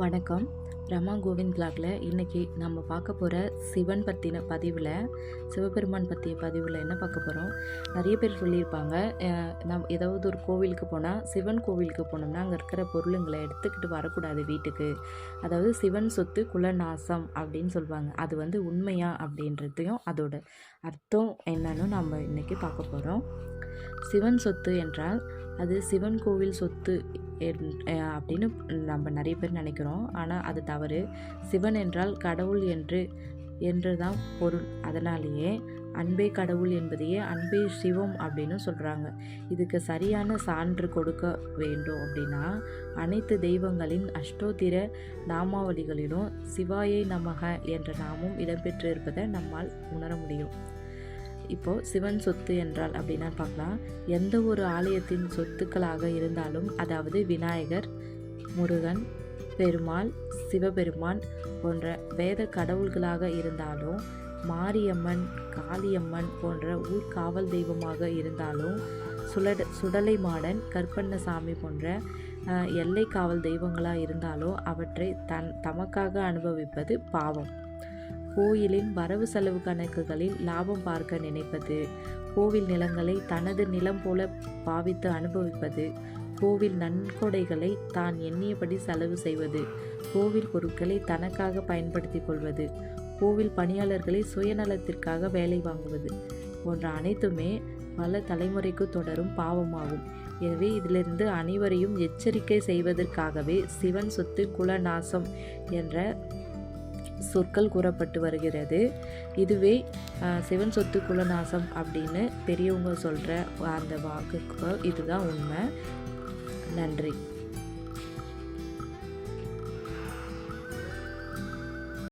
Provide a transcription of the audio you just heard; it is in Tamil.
வணக்கம். ரமா கோவிந்த் பிளாக்ல இன்னைக்கு நம்ம பார்க்க போகிற சிவன் பற்றின பதிவில் சிவபெருமான் பற்றிய பதிவில் என்ன பார்க்க போகிறோம் நிறைய பேர் சொல்லியிருப்பாங்க. நம் ஏதாவது ஒரு கோவிலுக்கு போனால் சிவன் கோவிலுக்கு போனோம்னா அங்கே இருக்கிற பொருளுங்களை எடுத்துக்கிட்டு வரக்கூடாது வீட்டுக்கு. அதாவது சிவன் சொத்து குலநாசம் அப்படின்னு சொல்லுவாங்க. அது வந்து உண்மையா அப்படின்றதையும் அதோட அர்த்தம் என்னன்னு நம்ம இன்றைக்கி பார்க்க போகிறோம் சிவன் சொத்து என்றால் அது சிவன் கோவில் சொத்து என்- அப்படின்னு நம்ம நிறைய பேர் நினைக்கிறோம். ஆனால் அது தவறு. சிவன் என்றால் கடவுள் என்று என்று தான் பொருள். அதனாலேயே அன்பே கடவுள் என்பதையே அன்பே சிவம் அப்படின்னு சொல்கிறாங்க இதுக்கு சரியான சான்று கொடுக்க வேண்டும் அப்படின்னா அனைத்து தெய்வங்களின் அஷ்டோத்திர நாமாவளிகளிலும் சிவாயை நமக என்ற நாமும் இடம்பெற்றிருப்பதை நம்மால் உணர முடியும். இப்போ சிவன் சொத்து என்றால் அப்படின்னா பார்க்கலாம். எந்த ஒரு ஆலயத்தின் சொத்துக்களாக இருந்தாலும் அதாவது விநாயகர் முருகன் பெருமாள் சிவபெருமான் போன்ற வேத கடவுள்களாக இருந்தாலும் மாரியம்மன் காளியம்மன் போன்ற ஊர் காவல் தெய்வமாக இருந்தாலும் சுடட சுடலை மாடன் கற்பண்ணசாமி போன்ற எல்லை காவல் தெய்வங்களாக இருந்தாலும் அவற்றை தன் தமக்காக அனுபவிப்பது பாவம். கோயிலின் வரவு செலவு கணக்குகளில் லாபம் பார்க்க நினைப்பது கோவில் நிலங்களை தனது நிலம் போல பாவித்து அனுபவிப்பது கோவில் நன்கொடைகளை தான் எண்ணியபடி செலவு செய்வது கோவில் பொருட்களை தனக்காக பயன்படுத்திக் கொள்வது கோவில் பணியாளர்களை சுயநலத்திற்காக வேலை வாங்குவது போன்ற அனைத்துமே பல தலைமுறைக்கு தொடரும் பாவமாகும். எனவே இதிலிருந்து அனைவரையும் எச்சரிக்கை செய்வதற்காகவே சிவன் சொத்து குலநாசம் என்ற சொற்கள் கூறப்பட்டு வருகிறது. இதுவே சிவன் சொத்து குலநாசம் அப்படின்னு பெரியவங்க சொல்கிற அந்த வாக்குக்கு இதுதான் உண்மை. நன்றி.